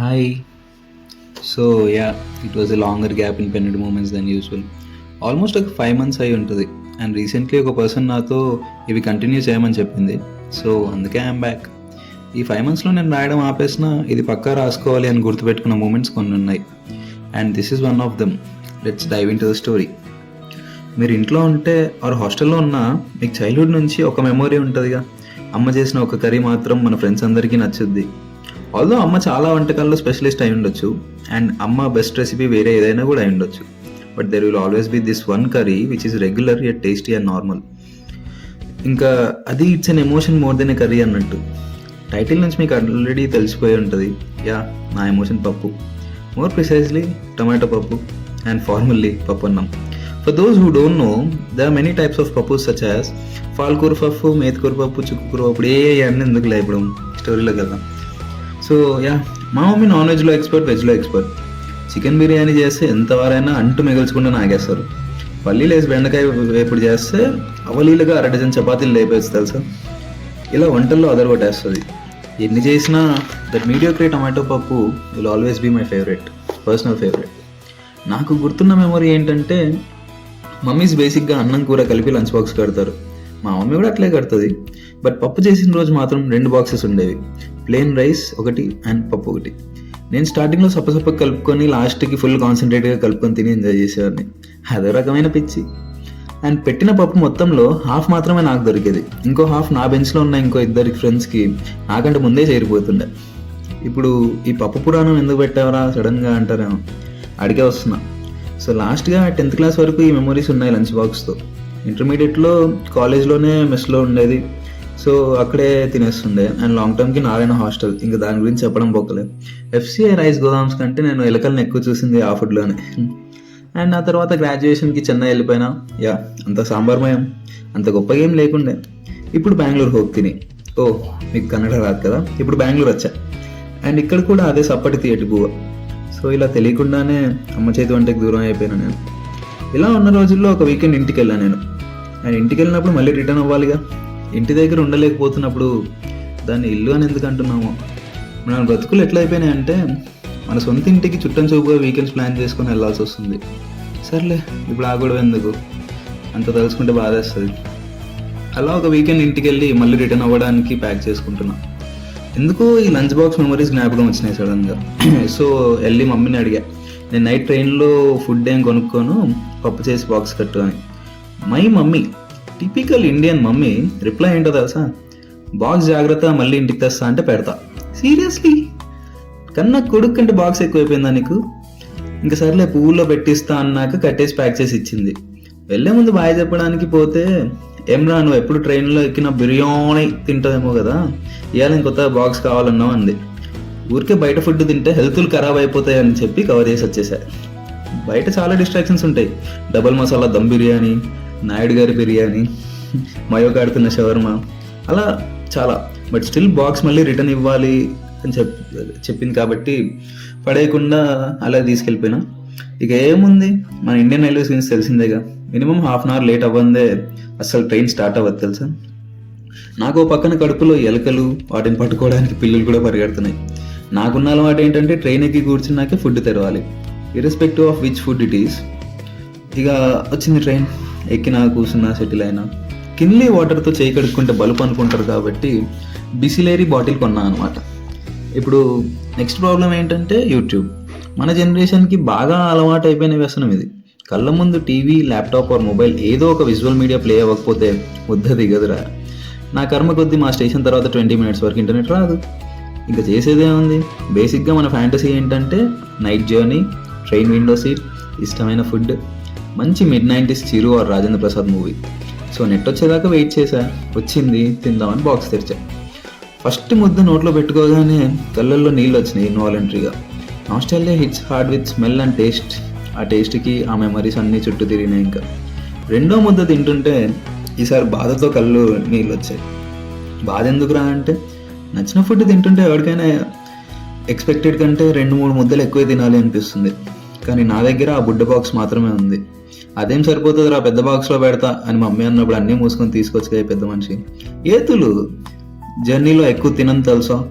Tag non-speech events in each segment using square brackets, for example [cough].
Hi so ya it was a longer gap in penned moments than usual almost ఒక five months అయి ఉంటుంది. And recently ఒక person నాతో ఇవి continue చేయమని చెప్పింది. సో అందుకే ఐఎమ్ బ్యాక్ ఈ ఫైవ్ మంత్స్లో నేను రాయడం ఆపేసిన ఇది పక్కా రాసుకోవాలి అని గుర్తుపెట్టుకున్న మూమెంట్స్ కొన్ని ఉన్నాయి. And this is one of them let's dive into the story మీరు ఇంట్లో ఉంటే ఆర్ హాస్టల్లో ఉన్నా మీకు చైల్డ్హుడ్ నుంచి ఒక మెమొరీ ఉంటుందిగా. అమ్మ చేసిన ఒక కర్రీ మాత్రం మన ఫ్రెండ్స్ అందరికీ నచ్చుద్ది. ఆల్దో అమ్మ చాలా వంటకాల్లో స్పెషలిస్ట్ అయి ఉండొచ్చు అండ్ అమ్మ బెస్ట్ రెసిపీ వేరే ఏదైనా కూడా అయి ఉండొచ్చు. But there will always be this one curry which is regular yet tasty and normal ఇంకా అది it's an emotion more than a curry అన్నట్టు. టైటిల్ నుంచి మీకు ఆల్రెడీ తెలిసిపోయి ఉంటుంది. యా నా emotion pappu. More precisely tomato pappu and formally pappu annam for those who don't know the many types of pappu such as palakura pappu methikura pappu చుక్కుకూర పప్పు ఏ అన్నీ ఎందుకు ఇప్పుడు? స్టోరీలోకి వెళ్దాం సో యా మా మమ్మీ నాన్ వెజ్లో expert వెజ్లో expert chicken biryani చేస్తే ఎంతవారైనా అంటు మిగల్చకుండా నాగేస్తారు. పల్లీలు వేసి బెండకాయ వేపుడు చేస్తే అవలీలుగా అర డజన్ చపాతీలు లేపేసి తెలుసా? ఇలా వంటల్లో అదరగొట్టేస్తుంది. ఎన్ని చేసినా that mediocre tomato pappu will always be my favourite personal favourite నాకు గుర్తున్న మెమరీ ఏంటంటే మమ్మీస్ బేసిక్గా అన్నం కూర కలిపి లంచ్ బాక్స్ కడతారు మా మమ్మీ కూడా అట్లే కడుతుంది. బట్ పప్పు చేసిన రోజు మాత్రం రెండు బాక్సెస్ ఉండేవి. ప్లెయిన్ రైస్ ఒకటి అండ్ పప్పు ఒకటి. నేను స్టార్టింగ్లో సప్పసప్ప కలుపుకొని లాస్ట్కి ఫుల్ కాన్సన్ట్రేట్గా కలుపుకొని తిని ఎంజాయ్ చేసేవాడిని. అదో రకమైన పిచ్చి. అండ్ పెట్టిన పప్పు మొత్తంలో హాఫ్ మాత్రమే నాకు దొరికేది. ఇంకో హాఫ్ నా బెంచ్లో ఉన్న ఇంకో ఇద్దరి ఫ్రెండ్స్కి నాకంటే ముందే చేరిపోతుండే. ఇప్పుడు ఈ పప్పు పురాణం ఎందుకు పెట్టావరా సడన్గా అంటారేమో. అడిగే వస్తున్నా. సో లాస్ట్గా టెన్త్ క్లాస్ వరకు ఈ మెమరీస్ ఉన్నాయి లంచ్ బాక్స్తో ఇంటర్మీడియట్లో కాలేజ్లోనే మెస్లో ఉండేది. సో అక్కడే తినేస్తుండే. అండ్ లాంగ్ టర్మ్కి నారాయణ హాస్టల్. ఇంకా దాని గురించి చెప్పడం పోకలేదు ఎఫ్సిఐ రైస్ గోదామ్స్ కంటే నేను ఎలకల్ని ఎక్కువ చూసింది ఆ ఫుడ్లోనే. అండ్ ఆ తర్వాత గ్రాడ్యుయేషన్కి చెన్నై వెళ్ళిపోయినా. యా అంత సాంబార్మయం అంత గొప్పగా ఏం లేకుండే. ఇప్పుడు బెంగళూరు హోక్ తిని. ఓ మీకు కన్నడ రాదు కదా? ఇప్పుడు బెంగళూరు వచ్చా? అండ్ ఇక్కడ కూడా అదే సప్పటి థియేటర్ బువ్వ. సో ఇలా తెలియకుండానే అమ్మ చేతి వంటకి దూరం అయిపోయాను నేను. ఇలా ఉన్న రోజుల్లో ఒక వీకెండ్ ఇంటికి వెళ్ళాను నేను. అండ్ ఇంటికి వెళ్ళినప్పుడు మళ్ళీ రిటర్న్ అవ్వాలిగా. ఇంటి దగ్గర ఉండలేకపోతున్నప్పుడు దాన్ని ఇల్లు అని ఎందుకు అంటున్నామో. మన బ్రతుకులు ఎట్లా అయిపోయినాయి అంటే మన సొంత ఇంటికి చుట్టం చూపుగా వీకెండ్స్ ప్లాన్ చేసుకొని వెళ్ళాల్సి వస్తుంది. సర్లే ఇప్పుడు ఆ ఎందుకు? అంత తలుచుకుంటే బాధేస్తుంది. అలా ఒక వీకెండ్ ఇంటికి వెళ్ళి మళ్ళీ రిటర్న్ అవ్వడానికి ప్యాక్ చేసుకుంటున్నా. ఎందుకు ఈ లంచ్ బాక్స్ మెమరీస్ జ్ఞాపకం వచ్చినాయి సడన్గా [clears throat] సో వెళ్ళి మమ్మీని అడిగా నేను నైట్ ట్రైన్లో ఫుడ్ ఏం కొనుక్కోను? పప్పు చేసి బాక్స్ కట్టు అని. My mummy typical Indian mummy reply ఏంటో తెలుసా? బాక్స్ జాగ్రత్త మళ్ళీ ఇంటికి తెస్తా అంటే పెడతా. సీరియస్లీ? కన్నా కొడుకు కంటే బాక్స్ ఎక్కువైపోయిందా నీకు? ఇంకా సర్లే పువ్వుల్లో పెట్టిస్తా అన్నాక కట్టేసి ప్యాక్ చేసి ఇచ్చింది. వెళ్ళే ముందు బాయ్ చెప్పడానికి పోతే ఏమ్రా నువ్వు ఎప్పుడు ట్రైన్లో ఎక్కిన బిర్యానీ తింటావేమో కదా? ఇవాళ ఇంకొత్త బాక్స్ కావాలన్నావు అంది. ఊరికే బయట ఫుడ్ తింటే హెల్త్లు ఖరాబ్ అయిపోతాయి అని చెప్పి కవర్ చేసి వచ్చేసా. బయట చాలా డిస్ట్రాక్షన్స్ ఉంటాయి. డబల్ మసాలా దమ్ బిర్యానీ నాయుడు గారి బిర్యానీ మయో కాడుతున్న షవర్మా అలా చాలా. బట్ స్టిల్ బాక్స్ మళ్ళీ రిటర్న్ ఇవ్వాలి అని చెప్ చెప్పింది కాబట్టి పడేయకుండా అలా తీసుకెళ్ళిపోయినా. ఇక ఏముంది? మన ఇండియన్ రైల్వేస్ గురించి తెలిసిందేగా. Minimum half an hour late అవ్వందే అసలు ట్రైన్ స్టార్ట్ అవ్వదు తెలుసా? నాకు పక్కన కడుపులో ఎలకలు వాటిని పట్టుకోవడానికి పిల్లలు కూడా పరిగెడుతున్నాయి. నాకున్న అలవాటు ఏంటంటే ట్రైన్ ఎక్కి కూర్చున్నాకే ఫుడ్ తెరవాలి. Irrespective of which food it is ఇక వచ్చింది ట్రైన్ ఎక్కినా కూర్చున్నా సెటిల్ అయినా. కిన్లీ వాటర్తో చేయి కడుక్కుంటే బలుపు అనుకుంటారు కాబట్టి బిసిలేరీ బాటిల్ కొన్నా అనమాట ఇప్పుడు నెక్స్ట్ ప్రాబ్లం ఏంటంటే యూట్యూబ్. మన జనరేషన్కి బాగా అలవాటు అయిపోయిన వ్యసనం ఇది. కళ్ళ ముందు టీవీ ల్యాప్టాప్ ఆర్ మొబైల్ ఏదో ఒక విజువల్ మీడియా ప్లే అవ్వకపోతే ముద్ద దిగదురా నా కర్మ కొద్దీ మా స్టేషన్ తర్వాత ట్వంటీ మినిట్స్ వరకు ఇంటర్నెట్ రాదు. ఇంకా చేసేదే ఉంది. బేసిక్గా మన ఫ్యాంటసీ ఏంటంటే night journey train window seat ఇష్టమైన ఫుడ్ మంచి mid nineties Chiru or Rajendra Prasad movie so night వచ్చేదాకా వెయిట్ చేశా. వచ్చింది తిందామని బాక్స్ తెరిచా. ఫస్ట్ ముద్ద నోట్లో పెట్టుకోగానే కళ్ళల్లో నీళ్ళు వచ్చినాయి ఇన్వాలంటరీగా nostalgia hits hard with smell and taste ఆ టేస్ట్కి ఆ మెమరీస్ అన్నీ చుట్టూ తిరిగినాయి ఇంకా. రెండో ముద్ద తింటుంటే ఈసారి బాధతో కళ్ళు నీళ్ళు వచ్చాయి. బాధ ఎందుకురా అంటే నచ్చిన ఫుడ్ తింటుంటే ఎవరికైనా ఎక్స్పెక్టెడ్ కంటే రెండు మూడు ముద్దలు ఎక్కువ తినాలి అనిపిస్తుంది. కానీ నా దగ్గర ఆ బుడ్డ బాక్స్ మాత్రమే ఉంది. అదేం సరిపోతుంది రా పెద్ద బాక్స్లో పెడతా అని మమ్మీ అన్నప్పుడు అన్నీ మూసుకొని తీసుకొచ్చుగా పెద్ద మనిషి. ఏతులు? జర్నీలో ఎక్కువ తినని తెలుసా?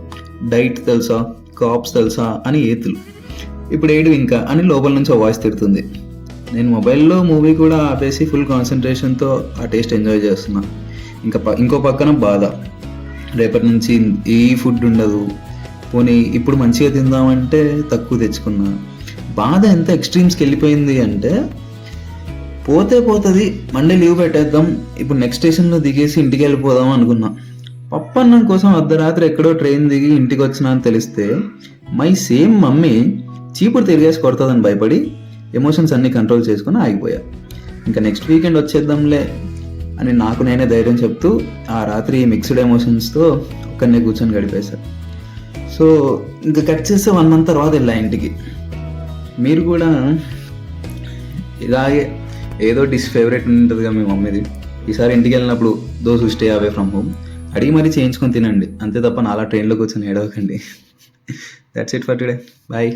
డైట్ తెలుసా? కాప్స్ తెలుసా? అని ఏతులు. ఇప్పుడు ఏడు ఇంకా అని లోపల నుంచి వాయిస్ తిడుతుంది. నేను మొబైల్లో మూవీ కూడా ఆపేసి ఫుల్ కాన్సన్ట్రేషన్తో ఆ టేస్ట్ ఎంజాయ్ చేస్తున్నా. ఇంకా ప- ఇంకో పక్కన బాధ. రేపటి నుంచి ఏ ఫుడ్ ఉండదు. పోనీ ఇప్పుడు మంచిగా తిందామంటే తక్కువ తెచ్చుకున్నా. బాధ ఎంత ఎక్స్ట్రీమ్స్కి వెళ్ళిపోయింది అంటే పోతే పోతుంది మండే లీవ్ పెట్టేద్దాం ఇప్పుడు నెక్స్ట్ స్టేషన్లో దిగేసి ఇంటికి వెళ్ళిపోదాం అనుకున్నా. పప్పన్నం కోసం అర్ధరాత్రి ఎక్కడో ట్రైన్ దిగి ఇంటికి వచ్చినా అని తెలిస్తే మై సేమ్ మమ్మీ చీపురు తిరిగేసి కొడుతుందని భయపడి ఎమోషన్స్ అన్నీ కంట్రోల్ చేసుకుని ఆగిపోయా. ఇంకా నెక్స్ట్ వీకెండ్ వచ్చేద్దాంలే అని నాకు నేనే ధైర్యం చెప్తూ ఆ రాత్రి మిక్స్డ్ ఎమోషన్స్తో ఒక్కనే కూర్చొని గడిపేశాను సో ఇంకా కట్ చేస్తే వన్ మంత్ తర్వాత వెళ్ళా ఇంటికి. మీరు కూడా ఇలాగే ఏదో డిష్ ఫేవరెట్ ఉంటుందిగా మీ మమ్మీది. ఈసారి ఇంటికి వెళ్ళినప్పుడు those stay away from home అడిగి మరీ చేయించుకొని తినండి. అంతే తప్ప నాలా ట్రైన్లో కూర్చొని ఏడవకండి. That's it for today bye